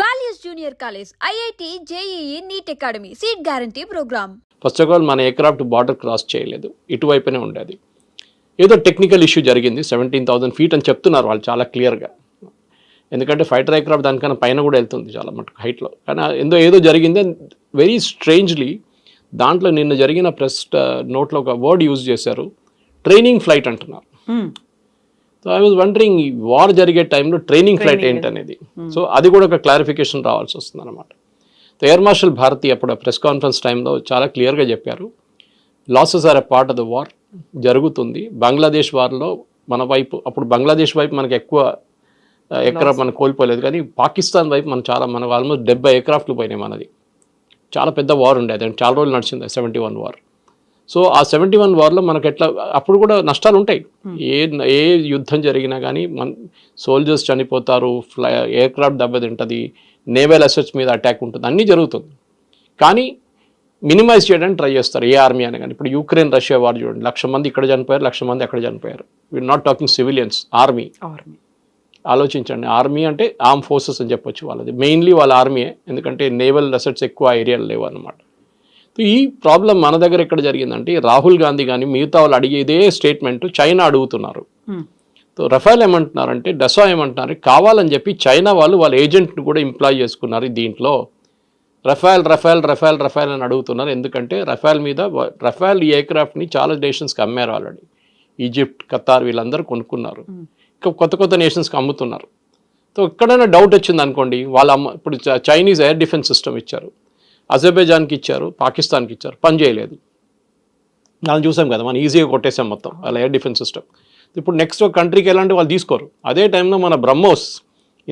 Values Junior College, IIT, JEE, NEET Academy, Seat Guarantee Program. First of all మన aircraft border cross చేయలేదు. ఇటువైపునే ఉండేది. ఏదో technical issue జరిగింది సెవెంటీన్ థౌసండ్ ఫీట్ అని చెప్తున్నారు వాళ్ళు చాలా క్లియర్గా. ఎందుకంటే ఫైటర్ ఎయిర్క్రాఫ్ట్ దానికన్నా పైన కూడా వెళ్తుంది చాలా మటుకు హైట్లో కానీ ఏదో ఏదో జరిగింది వెరీ స్ట్రేంజ్లీ దాంట్లో నిన్న జరిగిన ప్రెస్ నోట్లో ఒక వర్డ్ యూజ్ చేశారు ట్రైనింగ్ ఫ్లైట్ అంటున్నారు. So I was wondering war జరిగే టైంలో ట్రైనింగ్ ఫ్లైట్ ఏంటనేది. సో అది కూడా ఒక క్లారిఫికేషన్ రావాల్సి వస్తుంది అనమాట ఎయిర్ మార్షల్ భారతి అప్పుడు ప్రెస్ కాన్ఫరెన్స్ టైంలో చాలా క్లియర్గా చెప్పారు. Losses are a part of the war జరుగుతుంది. బంగ్లాదేశ్ వార్లో మన వైపు అప్పుడు బంగ్లాదేశ్ వైపు మనకి ఎక్కువ ఎక్కడ మనం కోల్పోలేదు. కానీ పాకిస్తాన్ వైపు మనం చాలా మనకు ఆల్మోస్ట్ డెబ్బై ఎయిర్క్రాఫ్ట్లు పోయినాయి మనది. చాలా పెద్ద వార్ ఉండేది. అండ్ చాలా రోజులు నడిచింది. సెవెంటీ వన్ వార్ సో ఆ సెవెంటీ వన్ వార్లో మనకు ఎట్లా అప్పుడు కూడా నష్టాలు ఉంటాయి ఏ ఏ యుద్ధం జరిగినా కానీ మన సోల్జర్స్ చనిపోతారు ఫ్లై ఎయిర్క్రాఫ్ట్ దెబ్బతింటుంది నేవల్ అసెట్స్ మీద అటాక్ ఉంటుంది అన్నీ జరుగుతుంది. కానీ మినిమైజ్ చేయడానికి ట్రై చేస్తారు ఏ ఆర్మీ అని కానీ ఇప్పుడు యూక్రెయిన్ రష్యా వార్ చూడండి లక్ష మంది ఇక్కడ చనిపోయారు లక్ష మంది అక్కడ చనిపోయారు. We're not talking civilians army. Army. ఆలోచించండి ఆర్మీ అంటే ఆర్మ్ ఫోర్సెస్ అని చెప్పొచ్చు వాళ్ళది. మెయిన్లీ వాళ్ళ ఆర్మీయే ఎందుకంటే నేవల్ అసెట్స్ ఎక్కువ ఏరియాలు లేవు అనమాట ఈ ప్రాబ్లం మన దగ్గర ఎక్కడ జరిగిందంటే రాహుల్ గాంధీ కానీ మిగతా వాళ్ళు అడిగే ఇదే స్టేట్మెంట్ చైనా అడుగుతున్నారు. సో రఫాల్ ఏమంటున్నారంటే డెసా ఏమంటున్నారు కావాలని చెప్పి చైనా వాళ్ళు వాళ్ళ ఏజెంట్ని కూడా ఎంప్లాయ్ చేసుకున్నారు దీంట్లో. రఫాల్ రఫాల్ రఫాల్ రఫాల్ అని అడుగుతున్నారు. ఎందుకంటే రఫాల్ మీద రఫాల్ ఈ ఎయిర్క్రాఫ్ట్ని చాలా నేషన్స్కి అమ్మారు ఆల్రెడీ ఈజిప్ట్ ఖతార్ వీళ్ళందరూ కొనుక్కున్నారు. ఇంకా కొత్త కొత్త నేషన్స్కి అమ్ముతున్నారు. సో ఎక్కడైనా డౌట్ వచ్చింది అనుకోండి వాళ్ళ అమ్మ ఇప్పుడు చైనీస్ ఎయిర్ డిఫెన్స్ సిస్టమ్ ఇచ్చారు. అజర్బైజాన్కి ఇచ్చారు పాకిస్తాన్కి ఇచ్చారు పని చేయలేదు. మనం చూసాం కదా మనం ఈజీగా కొట్టేసాం మొత్తం వాళ్ళ ఎయిర్ డిఫెన్స్ సిస్టమ్. ఇప్పుడు నెక్స్ట్ ఒక కంట్రీకి ఎలాంటి వాళ్ళు తీసుకోరు. అదే టైంలో మన బ్రహ్మోస్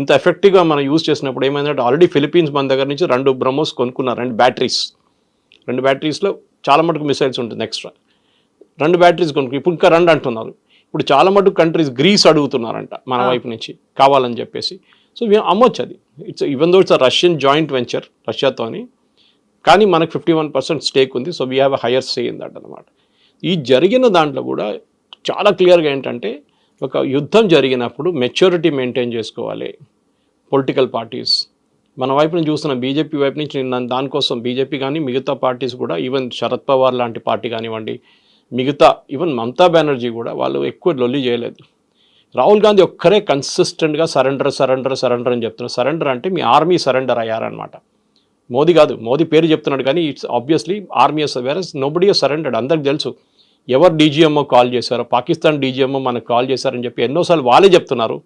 ఇంత ఎఫెక్టివ్గా మనం యూజ్ చేసినప్పుడు ఏమైందంటే ఆల్రెడీ ఫిలిపీన్స్ మన దగ్గర నుంచి రెండు బ్రహ్మోస్ కొనుక్కున్నారు రెండు బ్యాటరీస్. రెండు బ్యాటరీస్లో చాలా మటుకు మిసైల్స్ ఉంటుంది ఎక్స్ట్రా. రెండు బ్యాటరీస్ కొనుక్కు ఇప్పుడు ఇంకా రెండు అంటున్నారు. ఇప్పుడు చాలా మటుకు కంట్రీస్ గ్రీస్ అడుగుతున్నారంట మన వైపు నుంచి కావాలని చెప్పేసి. సో మేము అమ్మొచ్చు అది. It's even though it's Russian joint venture రష్యాతోని కానీ మనకు ఫిఫ్టీ వన్ పర్సెంట్ స్టేక్ ఉంది so we have higher stake in that అనమాట ఈ జరిగిన దాంట్లో కూడా చాలా క్లియర్గా ఏంటంటే ఒక యుద్ధం జరిగినప్పుడు మెచ్యూరిటీ మెయింటైన్ చేసుకోవాలి పొలిటికల్ పార్టీస్ మన వైపు నుంచి చూస్తున్న బీజేపీ వైపు నుంచి నేను దానికోసం బీజేపీ కానీ మిగతా పార్టీస్ కూడా ఈవెన్ శరద్ పవార్ లాంటి పార్టీ కానివ్వండి మిగతా ఈవెన్ మమతా బెనర్జీ కూడా వాళ్ళు ఎక్కువ లొల్లి చేయలేదు. రాహుల్ గాంధీ ఒక్కరే కన్సిస్టెంట్గా సరెండర్ సరెండర్ సరెండర్ అని చెప్తున్నారు. సరెండర్ అంటే మీ ఆర్మీ సరెండర్ అయ్యారనమాట మోదీ కాదు మోదీ పేరు చెప్తున్నాడు కానీ ఇట్స్ ఆబ్వియస్లీ ఆర్మీ వేరే నోబడి సరెండర్డ్ అందరికి తెలుసు. ఎవరు డీజీఎంఓ కాల్ చేశారో పాకిస్తాన్ డీజీఎంఓ మనకు కాల్ చేశారని చెప్పి ఎన్నోసార్లు వాళ్ళే చెప్తున్నారు.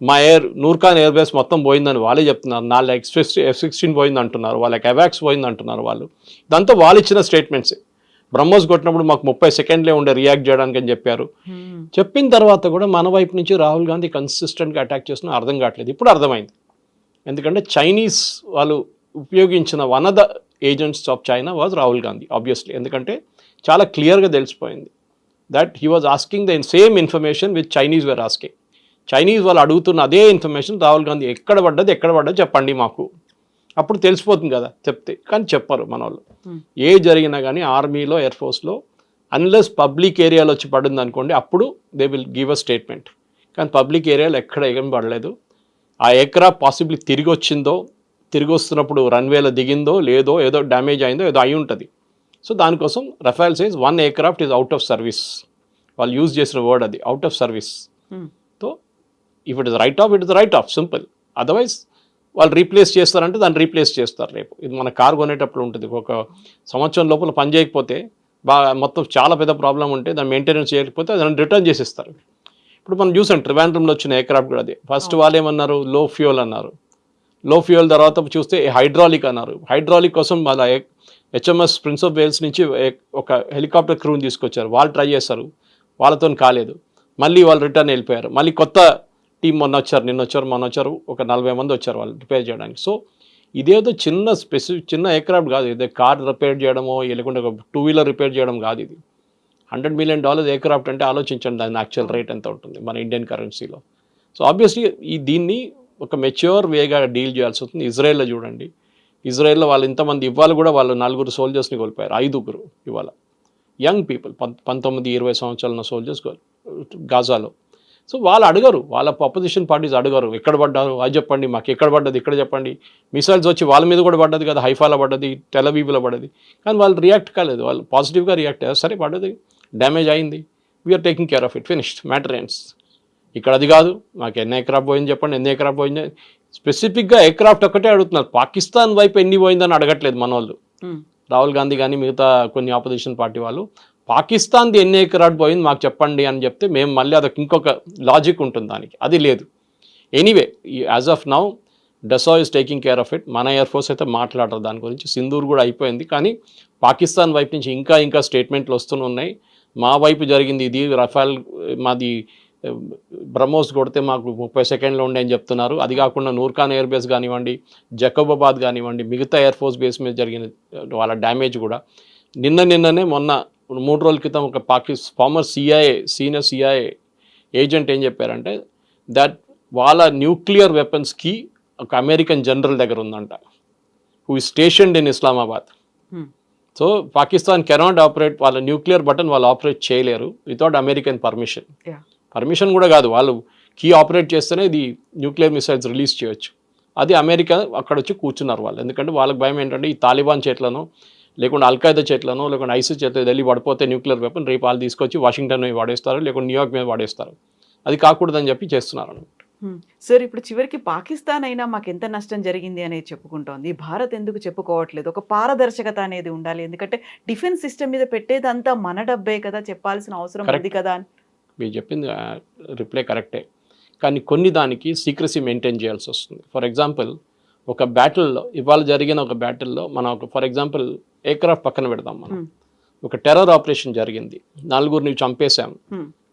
మా ఎయిర్ నూర్ఖాన్ ఎయిర్ బేస్ మొత్తం పోయిందని వాళ్ళే చెప్తున్నారు. నాలుగు ఎక్స్ ఎఫ్ సిక్స్టీన్ పోయింది అంటున్నారు వాళ్ళకి అవాక్స్ పోయింది అంటున్నారు వాళ్ళు. ఇదంతా వాళ్ళు ఇచ్చిన స్టేట్మెంట్స్ బ్రహ్మోస్ కొట్టినప్పుడు మాకు ముప్పై సెకండ్లే ఉండే రియాక్ట్ చేయడానికి అని చెప్పారు. చెప్పిన తర్వాత కూడా మన వైపు నుంచి రాహుల్ గాంధీ కన్సిస్టెంట్గా అటాక్ చేస్తున్నా అర్థం కావట్లేదు. ఇప్పుడు అర్థమైంది. ఎందుకంటే చైనీస్ వాళ్ళు ఉపయోగించిన one of the agents of China was Rahul Gandhi obviously ఎందుకంటే చాలా క్లియర్గా తెలిసిపోయింది that he was asking the same information with Chinese where asking Chinese వాళ్ళు అడుగుతున్న అదే ఇన్ఫర్మేషన్ రాహుల్ గాంధీ ఎక్కడ పడ్డది ఎక్కడ పడ్డది చెప్పండి మాకు. అప్పుడు తెలిసిపోతుంది కదా చెప్తే. కానీ చెప్పరు మన వాళ్ళు ఏ జరిగినా కానీ ఆర్మీలో ఎయిర్ ఫోర్స్లో అన్లెస్ పబ్లిక్ ఏరియాలో వచ్చి పడింది అనుకోండి అప్పుడు they will give a statement కానీ పబ్లిక్ ఏరియాలో ఎక్కడ ఏం పడలేదు. ఆ ఎయిర్క్రాఫ్ట్ పాసిబ్లీ తిరిగి వచ్చిందో తిరిగి వస్తున్నప్పుడు రన్వేలో దిగిందో లేదో ఏదో డ్యామేజ్ అయిందో ఏదో అయి ఉంటుంది. సో దానికోసం Rafale says one aircraft is out of service వాళ్ళు యూజ్ చేసిన వర్డ్ అది out of service so if it is write off it is write off simple otherwise వాళ్ళు రీప్లేస్ చేస్తారంటే దాన్ని రీప్లేస్ చేస్తారు రేపు. ఇది మన కార్ కొనేటప్పుడు ఉంటుంది. ఒక సంవత్సరం లోపల పని చేయకపోతే బాగా మొత్తం చాలా పెద్ద ప్రాబ్లం ఉంటే దాన్ని మెయింటెనెన్స్ చేయకపోతే దాన్ని రిటర్న్ చేసిస్తారు. ఇప్పుడు మనం చూసాం ట్రివాండ్రంలో వచ్చిన ఎయిర్క్రాఫ్ట్ కూడా అదే. ఫస్ట్ వాళ్ళు ఏమన్నారు? లో ఫ్యూయల్ అన్నారు. లో ఫ్యూయల్ తర్వాత చూస్తే హైడ్రాలిక్ అన్నారు. హైడ్రాలిక్ కోసం వాళ్ళ హెచ్ఎంఎస్ ప్రిన్స్ ఆఫ్ వేల్స్ నుంచి ఒక హెలికాప్టర్ క్రూని తీసుకొచ్చారు. వాళ్ళు ట్రై చేశారు. వాళ్ళతో కాలేదు. మళ్ళీ వాళ్ళు రిటర్న్ వెళ్ళిపోయారు. మళ్ళీ కొత్త టీం మొన్న వచ్చారు. నిన్న వచ్చారు మొన్న వచ్చారు. ఒక నలభై మంది వచ్చారు వాళ్ళు రిపేర్ చేయడానికి. సో ఇదేదో చిన్న స్పెసిఫిక్ చిన్న ఎయిర్క్రాఫ్ట్ కాదు. ఇదే కార్ రిపేర్ చేయడమో లేకుంటే ఒక టూ వీలర్ రిపేర్ చేయడం కాదు ఇది. హండ్రెడ్ మిలియన్ డాలర్స్ ఎయిర్క్రాఫ్ట్ అంటే ఆలోచించండి దాని యాక్చువల్ రేట్ ఎంత ఉంటుంది మన ఇండియన్ కరెన్సీలో. సో ఆబ్వియస్లీ ఈ దీన్ని ఒక మెచ్యూర్ వేగా డీల్ చేయాల్సి వస్తుంది. ఇజ్రాయెల్లో చూడండి. ఇజ్రాయెల్లో వాళ్ళు ఇంతమంది ఇవాళ కూడా వాళ్ళు నలుగురు సోల్జర్స్ని కోల్పోయారు. ఐదుగురు ఇవాళ యంగ్ పీపుల్ పంతొమ్మిది ఇరవై సంవత్సరాల ఉన్న సోల్జర్స్ గాజాలో. సో వాళ్ళు అడగరు. వాళ్ళ అపోజిషన్ పార్టీస్ అడగరు. ఎక్కడ పడ్డారు? అది చెప్పండి. మాకు ఎక్కడ పడ్డది? ఇక్కడ చెప్పండి. మిసైల్స్ వచ్చి వాళ్ళ మీద కూడా పడ్డది కదా. హైఫాలో పడ్డది టెలవీవ్లో పడ్డది. కానీ వాళ్ళు రియాక్ట్ కాలేదు. వాళ్ళు పాజిటివ్గా రియాక్ట్ అయ్యారు. సరే పడ్డది. డ్యామేజ్ అయింది. We're taking care of it finished matter ends ఇక్కడ అది కాదు మాకు ఎన్ని ఎకరాఫ్ పోయింది చెప్పండి ఎన్ని ఎకరాఫ్ పోయింది? స్పెసిఫిక్గా ఎయిర్క్రాఫ్ట్ ఒక్కటే అడుగుతున్నారు. పాకిస్తాన్ వైపు ఎన్ని పోయిందని అడగట్లేదు మన వాళ్ళు ఉమ్, రాహుల్ గాంధీ కానీ మిగతా కొన్ని ఆపోజిషన్ పార్టీ వాళ్ళు పాకిస్తాన్ది ఎన్ని ఎకరాట్ పోయింది మాకు చెప్పండి అని చెప్తే మేము మళ్ళీ అదొక ఇంకొక లాజిక్ ఉంటుంది దానికి. అది లేదు. Anyway as of now డెసా is taking care of it మన ఎయిర్ ఫోర్స్ అయితే మాట్లాడరు దాని గురించి. సింధూర్ కూడా అయిపోయింది. కానీ పాకిస్తాన్ వైపు నుంచి ఇంకా ఇంకా స్టేట్మెంట్లు వస్తూనే ఉన్నాయి. మా వైపు జరిగింది ఇది రఫాల్ మాది బ్రహ్మోస్ కొడితే మాకు ముప్పై సెకండ్లో ఉండే అని చెప్తున్నారు. అది కాకుండా నూర్ఖాన్ ఎయిర్ బేస్ కానివ్వండి జకోబాబాద్ కానివ్వండి మిగతా ఎయిర్ ఫోర్స్ బేస్ మీద జరిగిన వాళ్ళ డ్యామేజ్ కూడా. నిన్న నిన్ననే మొన్న మూడు రోజుల క్రితం ఒక పాకిస్ former CIA senior CIA agent ఏం చెప్పారంటే దట్ వాళ్ళ న్యూక్లియర్ వెపన్స్కి ఒక అమెరికన్ జనరల్ దగ్గర ఉందంట who is stationed in Islamabad so Pakistan cannot operate వాళ్ళ న్యూక్లియర్ బటన్ వాళ్ళు ఆపరేట్ చేయలేరు వితౌట్ అమెరికన్ పర్మిషన్. పర్మిషన్ కూడా కాదు. వాళ్ళు కీ ఆపరేట్ చేస్తేనే ఇది న్యూక్లియర్ మిసైల్స్ రిలీజ్ చేయొచ్చు. అది అమెరికా అక్కడ వచ్చి కూర్చున్నారు వాళ్ళు. ఎందుకంటే వాళ్ళకి భయం ఏంటంటే ఈ తాలిబాన్ చేట్లను లేకుంటే అల్ఖాయిదా చేట్లను లేకుంటే ఐసిస్ చేతిలో వెళ్ళి పడిపోతే న్యూక్లియర్ వెపన్ రేపు వాళ్ళు తీసుకొచ్చి వాషింగ్టన్ మీద వాడేస్తారు లేకుంటే న్యూయార్క్ మీద వాడేస్తారు. అది కాకూడదని చెప్పి చేస్తున్నారు అన్నమాట. ఉమ్. సార్ ఇప్పుడు చివరికి పాకిస్తాన్ అయినా మాకు ఎంత నష్టం జరిగింది అనేది చెప్పుకుంటోంది. భారత్ ఎందుకు చెప్పుకోవట్లేదు? ఒక పారదర్శకత అనేది ఉండాలి. ఎందుకంటే డిఫెన్స్ సిస్టమ్ మీద పెట్టేదంతా మన డబ్బే కదా. చెప్పాల్సిన అవసరం. ఉంది కదా అని. మీరు చెప్పింది రిప్లై కరెక్టే. కానీ కొన్ని దానికి సీక్రసీ మెయింటైన్ చేయాల్సి వస్తుంది. ఫర్ ఎగ్జాంపుల్ ఒక బ్యాటిల్లో ఇవాళ జరిగిన ఒక బ్యాటిల్లో మనం ఒక ఫర్ ఎగ్జాంపుల్ ఎయిర్క్రాఫ్ట్ పక్కన పెడదాం మనం. ఒక టెర్రర్ ఆపరేషన్ జరిగింది. నలుగురిని చంపేశాం.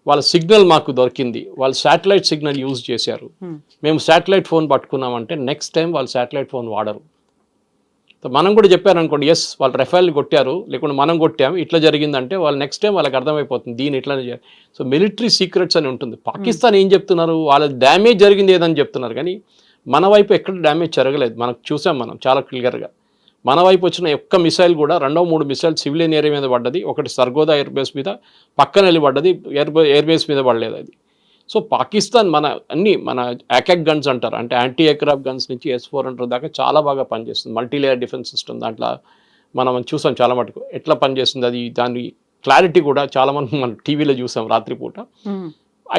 వాళ్ళ సిగ్నల్ మాకు దొరికింది. వాళ్ళు శాటిలైట్ సిగ్నల్ యూజ్ చేశారు. మేము శాటిలైట్ ఫోన్ పట్టుకున్నామంటే నెక్స్ట్ టైం వాళ్ళు శాటిలైట్ ఫోన్ వాడరు. మనం కూడా చెప్పారు అనుకోండి ఎస్ వాళ్ళు రెఫైల్ కొట్టారు లేకుంటే మనం కొట్టాం ఇట్లా జరిగిందంటే వాళ్ళు నెక్స్ట్ టైం వాళ్ళకి అర్థమైపోతుంది దీని ఇట్లానే సో మిలిటరీ సీక్రెట్స్ అని ఉంటుంది. పాకిస్తాన్ ఏం చెప్తున్నారు? వాళ్ళ డ్యామేజ్ జరిగింది ఏదని చెప్తున్నారు. కానీ మన వైపు ఎక్కడ డ్యామేజ్ జరగలేదు. మనకు చూసాం మనం చాలా క్లియర్గా. మన వైపు వచ్చిన ఒక్క మిసైల్ కూడా రెండో మూడు మిసైల్ సివిలియన్ ఏరియా మీద పడ్డది. ఒకటి సర్గోదా ఎయిర్ బేస్ మీద పక్కన వెళ్ళి పడ్డది ఎయిర్ ఎయిర్ బేస్ మీద పడలేదు అది. సో పాకిస్తాన్ మన అన్ని మన యాకాక్ గన్స్ అంటారు. అంటే యాంటీ ఎయిర్క్రాఫ్ట్ గన్స్ నుంచి ఎస్ ఫోర్ హండ్రెడ్ దాకా చాలా బాగా పనిచేస్తుంది. మల్టీ లేయర్ డిఫెన్స్ సిస్టమ్ దాంట్లో మనం చూసాం చాలా మటుకు. ఎట్లా పనిచేస్తుంది అది? దాని క్లారిటీ కూడా చాలా మంది మనం టీవీలో చూసాం రాత్రిపూట.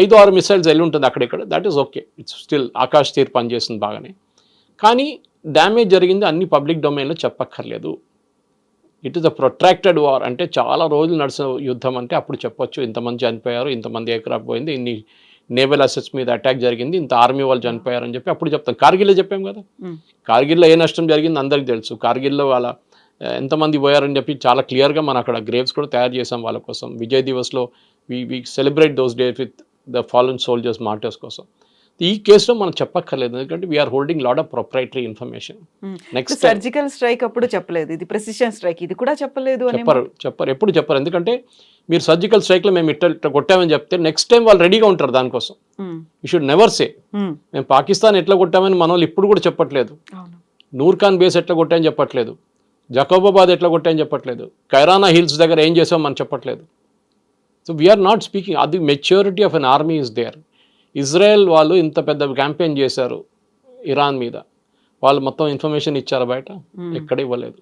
ఐదు ఆరు మిసైల్స్ వెళ్ళి ఉంటుంది అక్కడిక్కడ that is okay it's still Akash Teer పనిచేస్తుంది బాగానే. కానీ డ్యామేజ్ జరిగింది అన్ని పబ్లిక్ డొమైన్లో చెప్పక్కర్లేదు. It is a protracted war అంటే చాలా రోజులు నడిచిన యుద్ధం అంటే అప్పుడు చెప్పొచ్చు. ఇంతమంది చనిపోయారు ఇంతమంది ఎయిర్క్రాఫ్ట్ పోయింది ఇన్ని నేవల్ అసెట్స్ మీద అటాక్ జరిగింది. ఇంత ఆర్మీ వాళ్ళు చనిపోయారు అని చెప్పి అప్పుడు చెప్తాం. కార్గిల్లో చెప్పాం కదా. కార్గిల్లో ఏ నష్టం జరిగింది అందరికీ తెలుసు. కార్గిల్లో వాళ్ళ ఎంతమంది పోయారని చెప్పి చాలా క్లియర్గా మనం అక్కడ గ్రేవ్స్ కూడా తయారు చేసాం వాళ్ళ కోసం. Vijay దివస్లో we we celebrate those days with the fallen soldiers martyrs కోసం. ఈ కేసులో మనం చెప్పక్కర్లేదు. ఎందుకంటే we're holding lot of proprietary information. Next surgical strike అప్పుడు చెప్పలేదు. ఇది ప్రెసిషన్ స్ట్రైక్ ఇది కూడా చెప్పలేదు అని చెప్పరు. చెప్పరు. ఎప్పుడు చెప్పరు. ఎందుకంటే మీరు సర్జికల్ స్ట్రైక్లో మేము ఇట్లా ఇట్లా కొట్టామని చెప్తే నెక్స్ట్ టైం వాళ్ళు రెడీగా ఉంటారు దానికోసం. యూ షుడ్ నెవర్ సే మేము పాకిస్తాన్ ఎట్లా కొట్టామని మన వాళ్ళు ఇప్పుడు కూడా చెప్పట్లేదు. అవును. నూర్ ఖాన్ బేస్ ఎట్లా కొట్టాయని చెప్పట్లేదు. జకోబాబాద్ ఎట్లా కొట్టాయని చెప్పట్లేదు. కైరానా హిల్స్ దగ్గర ఏం చేసాం మనం చెప్పట్లేదు సో వీఆర్ నాట్ స్పీకింగ్ అది maturity of an army is there Israel వాళ్ళు ఇంత పెద్ద క్యాంపెయిన్ చేశారు ఇరాన్ మీద. వాళ్ళు మొత్తం ఇన్ఫర్మేషన్ ఇచ్చారు బయట. ఎక్కడ ఇవ్వలేదు.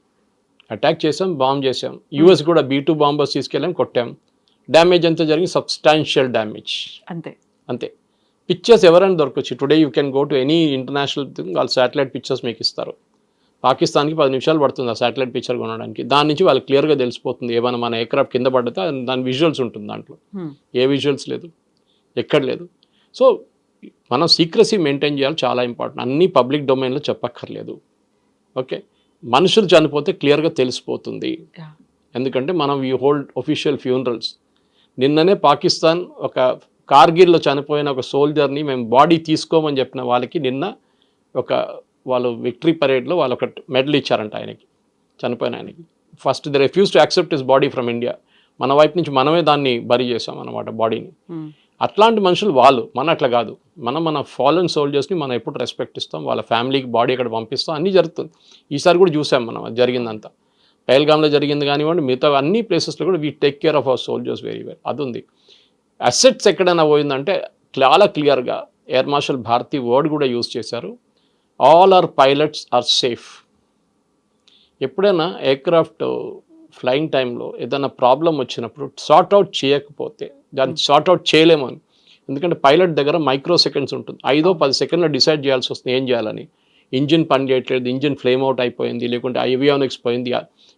అటాక్ చేసాం బాంబ్ చేసాం యూఎస్ కూడా బీ టూ బాంబర్స్ తీసుకెళ్ళాం కొట్టాం. డ్యామేజ్ ఎంత జరిగింది సబ్స్టాన్షియల్ డ్యామేజ్. అంతే. అంతే. పిక్చర్స్ ఎవరైనా దొరకచ్చు. Today you can go to any international thing. వాళ్ళు శాటిలైట్ పిక్చర్స్ మీకు ఇస్తారు. పాకిస్తాన్కి పది నిమిషాలు పడుతుంది ఆ శాటిలైట్ పిక్చర్ కొనడానికి. దాని నుంచి వాళ్ళకి క్లియర్గా తెలిసిపోతుంది. ఏమైనా మన ఎయిర్క్రాఫ్ట్ కింద పడితే దాని విజువల్స్ ఉంటుంది దాంట్లో. ఏ విజువల్స్ లేదు. ఎక్కడ లేదు. సో మనం సీక్రసీ మెయింటైన్ చేయాలి చాలా ఇంపార్టెంట్ అన్ని పబ్లిక్ డొమైన్లో చెప్పక్కర్లేదు. ఓకే మనుషులు చనిపోతే క్లియర్గా తెలిసిపోతుంది. ఎందుకంటే మనం ఈ హోల్డ్ ఒఫీషియల్ ఫ్యూనరల్స్ నిన్ననే పాకిస్తాన్ ఒక కార్గిల్లో చనిపోయిన ఒక సోల్జర్ని మేము బాడీ తీసుకోమని చెప్పిన వాళ్ళకి నిన్న ఒక వాళ్ళు విక్టరీ పరేడ్లో వాళ్ళు ఒక మెడల్ ఇచ్చారంట ఆయనకి. చనిపోయిన ఆయనకి. First the refuse to accept his body from India మన వైపు నుంచి మనమే దాన్ని బరి చేసాం అనమాట బాడీని అట్లాంటి మనుషులు వాళ్ళు. మన అట్లా కాదు. మనం మన ఫాలన్ సోల్జర్స్ని మనం ఎప్పుడు రెస్పెక్ట్ ఇస్తాం. వాళ్ళ ఫ్యామిలీకి బాడీ ఇక్కడ పంపిస్తాం. అన్నీ జరుగుతుంది. ఈసారి కూడా చూసాం మనం అది జరిగిందంతా. పహల్గామ్లో జరిగింది కానివ్వండి మిగతా అన్ని ప్లేసెస్లో కూడా we take care of our soldiers very well అది ఉంది అసెట్స్ ఎక్కడైనా పోయిందంటే చాలా క్లియర్గా ఎయిర్ మార్షల్ భారతి వర్డ్ కూడా యూజ్ చేశారు. All our pilots are safe ఎప్పుడైనా ఎయిర్క్రాఫ్ట్ ఫ్లయింగ్ టైంలో ఏదైనా ప్రాబ్లం వచ్చినప్పుడు సార్ట్ అవుట్ చేయకపోతే దాన్ని సార్ట్ అవుట్ చేయలేము అని. ఎందుకంటే పైలట్ దగ్గర మైక్రో సెకండ్స్ ఉంటుంది. ఐదో పది సెకండ్లో డిసైడ్ చేయాల్సి వస్తుంది ఏం చేయాలని. ఇంజిన్ పని చేయట్లేదు ఇంజిన్ ఫ్లేమ్ అవుట్ అయిపోయింది లేకుంటే ఐవియానిక్స్ పోయింది.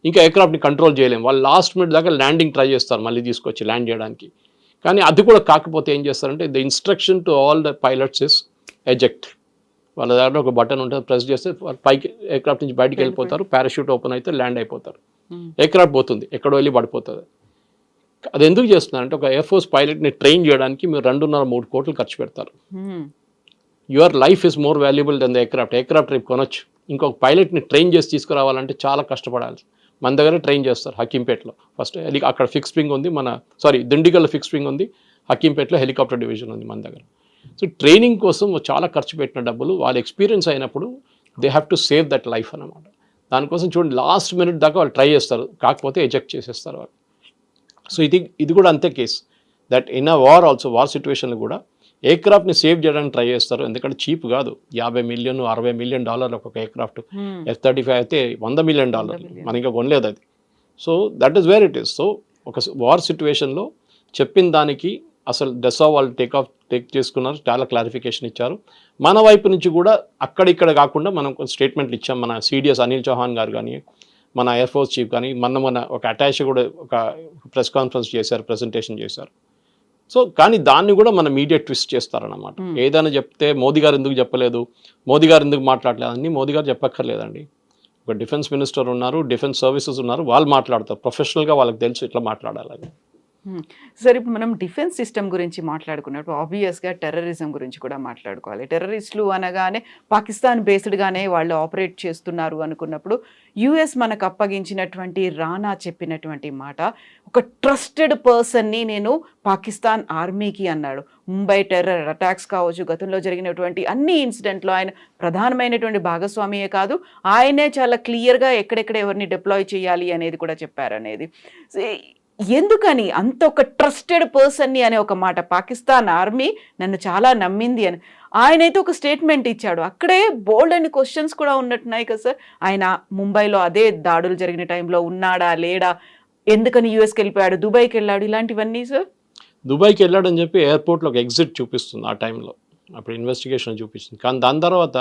ఇంకా ఎయిర్క్రాఫ్ట్ని కంట్రోల్ చేయలేము. వాళ్ళు లాస్ట్ మినిట్ దాకా ల్యాండింగ్ ట్రై చేస్తారు మళ్ళీ తీసుకొచ్చి ల్యాండ్ చేయడానికి. కానీ అది కూడా కాకపోతే ఏం చేస్తారంటే the instruction to all the pilots is eject వాళ్ళ దగ్గర ఒక బటన్ ఉంటుంది ప్రెస్ చేస్తే పైకి ఎయిర్క్రాఫ్ట్ నుంచి బయటికి వెళ్ళిపోతారు పారాషూట్ ఓపెన్ అయితే ల్యాండ్ అయిపోతారు. Hmm. ఎయిర్క్రాఫ్ట్ పోతుంది ఎక్కడో వెళ్ళి పడిపోతుంది. అది ఎందుకు చేస్తున్నారంటే ఒక ఎయిర్ ఫోర్స్ పైలట్ని ట్రైన్ చేయడానికి మీరు రెండున్నర మూడు కోట్లు ఖర్చు పెడతారు. Your life is more valuable than the aircraft aircraft రేపు కొనొచ్చు. ఇంకొక పైలట్ని ట్రైన్ చేసి తీసుకురావాలంటే చాలా కష్టపడాలి. మన దగ్గర ట్రైన్ చేస్తారు హకీంపేటలో ఫస్ట్ హెలి అక్కడ ఫిక్స్ వింగ్ ఉంది మన సారీ దిండిగల్లో ఫిక్స్ వింగ్ ఉంది. హకీంపేటలో హెలికాప్టర్ డివిజన్ ఉంది మన దగ్గర. సో ట్రైనింగ్ కోసం చాలా ఖర్చు పెట్టిన డబ్బులు వాళ్ళ ఎక్స్పీరియన్స్ అయినప్పుడు they have to save that life అన్నమాట. దానికోసం చూడండి లాస్ట్ మినిట్ దాకా వాళ్ళు ట్రై చేస్తారు. కాకపోతే ఎజెక్ట్ చేసేస్తారు వాళ్ళు. సో ఇది ఇది కూడా అంతే case that in a war also war సిచ్యువేషన్లో కూడా ఎయిర్క్రాఫ్ట్ని సేవ్ చేయడానికి ట్రై చేస్తారు. ఎందుకంటే చీప్ కాదు. యాభై మిలియన్ అరవై మిలియన్ డాలర్ ఒక ఎయిర్క్రాఫ్ట్. ఎఫ్ థర్టీ ఫైవ్ అయితే వంద మిలియన్ డాలర్ million. మన ఇంకా కొనలేదు అది. So that is where it is so ఒక వార్ సిచ్యువేషన్లో చెప్పిన దానికి అసలు డెసా వాళ్ళు టేక్ ఆఫ్ టేక్ చేసుకున్నారు. చాలా క్లారిఫికేషన్ ఇచ్చారు. మన వైపు నుంచి కూడా అక్కడిక్కడ కాకుండా మనం స్టేట్మెంట్లు ఇచ్చాం. మన సిడిఎస్ అనిల్ చౌహాన్ గారు కానీ మన ఎయిర్ ఫోర్స్ చీఫ్ కానీ మన మన ఒక అటాచ్ కూడా ఒక ప్రెస్ కాన్ఫరెన్స్ చేశారు ప్రెజెంటేషన్ చేశారు. సో కానీ దాన్ని కూడా మన మీడియా ట్విస్ట్ చేస్తారన్నమాట. Hmm. ఏదైనా చెప్తే మోదీ గారు ఎందుకు చెప్పలేదు? మోదీ గారు ఎందుకు మాట్లాడలేదు? అన్ని మోదీ గారు చెప్పక్కర్లేదండి. ఒక డిఫెన్స్ మినిస్టర్ ఉన్నారు డిఫెన్స్ సర్వీసెస్ ఉన్నారు వాళ్ళు మాట్లాడతారు. ప్రొఫెషనల్గా వాళ్ళకి తెలుసు ఇట్లా మాట్లాడాలని. సార్ ఇప్పుడు మనం డిఫెన్స్ సిస్టమ్ గురించి మాట్లాడుకున్నప్పుడు ఆబ్వియస్గా టెర్రరిజం గురించి కూడా మాట్లాడుకోవాలి. టెర్రరిస్టులు అనగానే పాకిస్తాన్ బేస్డ్గానే వాళ్ళు ఆపరేట్ చేస్తున్నారు అనుకున్నప్పుడు యుఎస్ మనకు అప్పగించినటువంటి రానా చెప్పినటువంటి మాట ఒక ట్రస్టెడ్ పర్సన్ని నేను పాకిస్తాన్ ఆర్మీకి అన్నాడు. ముంబై టెర్రర్ అటాక్స్ కావచ్చు గతంలో జరిగినటువంటి అన్ని ఇన్సిడెంట్లో ఆయన ప్రధానమైనటువంటి భాగస్వామియే కాదు ఆయనే చాలా క్లియర్గా ఎక్కడెక్కడ ఎవరిని డిప్లాయ్ చేయాలి అనేది కూడా చెప్పారనేది. ఎందుకని అంత ఒక ట్రస్టెడ్ పర్సన్ని అనే ఒక మాట? పాకిస్తాన్ ఆర్మీ నన్ను చాలా నమ్మింది అని. ఆయన అయితే ఒక స్టేట్మెంట్ ఇచ్చాడు. అక్కడే బోల్డ్ అని క్వశ్చన్స్ కూడా ఉన్నట్టున్నాయి కదా సార్. ఆయన ముంబైలో అదే దాడులు జరిగిన టైంలో ఉన్నాడా లేడా? ఎందుకని యూఎస్కి వెళ్ళిపోయాడు? దుబాయ్కి వెళ్ళాడు? ఇలాంటివన్నీ సార్? దుబాయ్కి వెళ్ళాడని చెప్పి ఎయిర్పోర్ట్లో ఒక ఎగ్జిట్ చూపిస్తుంది ఆ టైంలో. అప్పుడు ఇన్వెస్టిగేషన్ చూపిస్తుంది కానీ దాని తర్వాత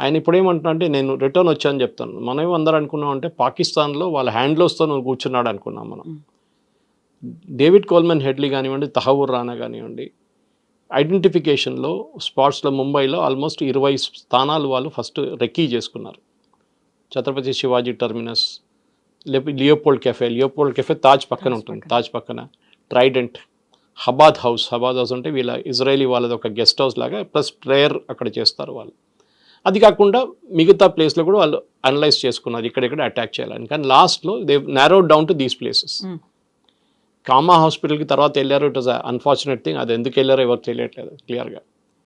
ఆయన ఇప్పుడు ఏమంటున్నా అంటే నేను రిటర్న్ వచ్చాను చెప్తాను. మనం అందరూ అనుకున్నాం అంటే పాకిస్తాన్లో వాళ్ళ హ్యాండ్లోస్తో నువ్వు కూర్చున్నాడు అనుకున్నాం మనం. డేవిడ్ కోల్మెన్ హెడ్లీ కానివ్వండి తహవూర్ రానా కానివ్వండి ఐడెంటిఫికేషన్లో స్పాట్స్లో ముంబైలో ఆల్మోస్ట్ ఇరవై స్థానాలు వాళ్ళు ఫస్ట్ రెక్కీ చేసుకున్నారు. ఛత్రపతి శివాజీ టర్మినస్ లేకపోతే Leopold cafe Leopold cafe Taj పక్కన ఉంటుంది. తాజ్ పక్కన. Trident Chabad house Chabad house అంటే వీళ్ళ ఇజ్రాయలీ వాళ్ళది ఒక గెస్ట్ హౌస్ లాగా ప్లస్ ప్రేయర్ అక్కడ చేస్తారు వాళ్ళు. అది కాకుండా మిగతా ప్లేస్లో కూడా వాళ్ళు అనలైజ్ చేసుకున్నారు ఇక్కడెక్కడ అటాక్ చేయాలని. కానీ లాస్ట్లో they narrowed down to these places. Cama హాస్పిటల్కి తర్వాత వెళ్ళారు ఇట్ వాజ్ అన్ఫార్చునేట్ థింగ్ అది ఎందుకు వెళ్ళారో ఎవరు తెలియట్లేదు క్లియర్గా